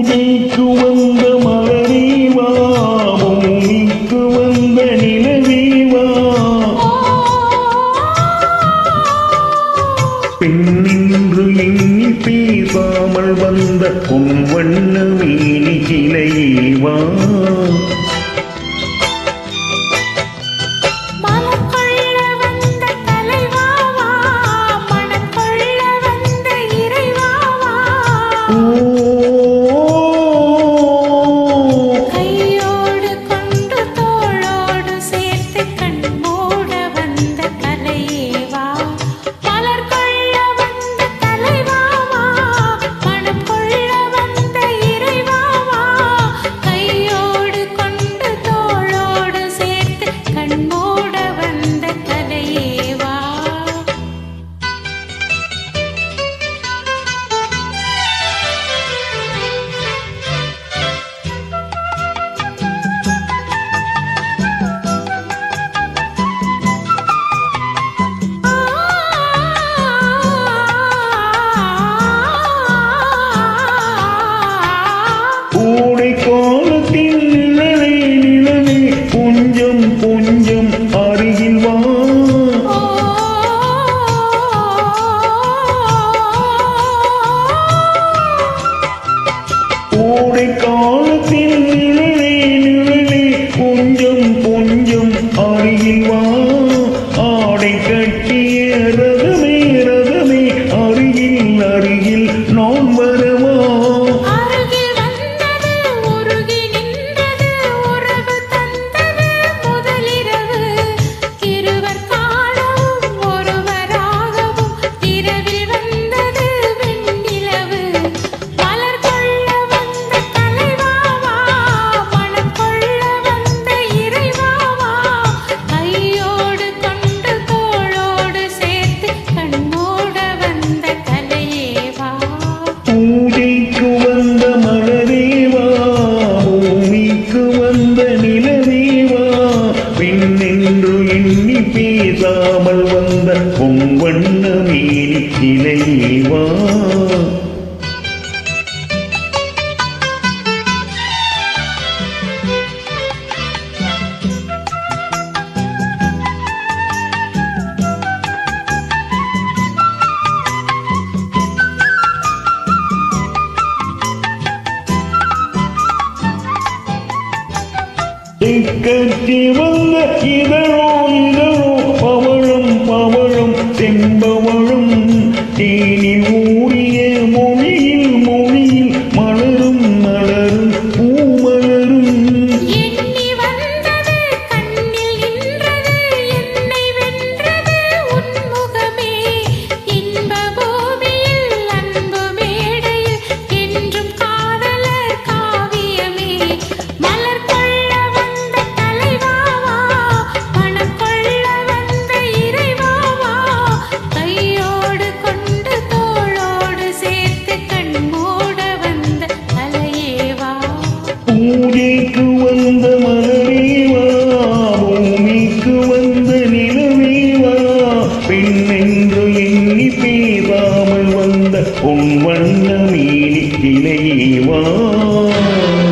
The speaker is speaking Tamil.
பூமிக்கு வந்த மலரீவா பூமிக்கு வந்த நிலவீவா பெண்ணின்று எண்ணி பேசாமல் வந்த பொன் வண்ண மீனி கிளைவா கூடிக்கோள் தேனி சிலை வா கட்டி வந்த இதழோ Whoa.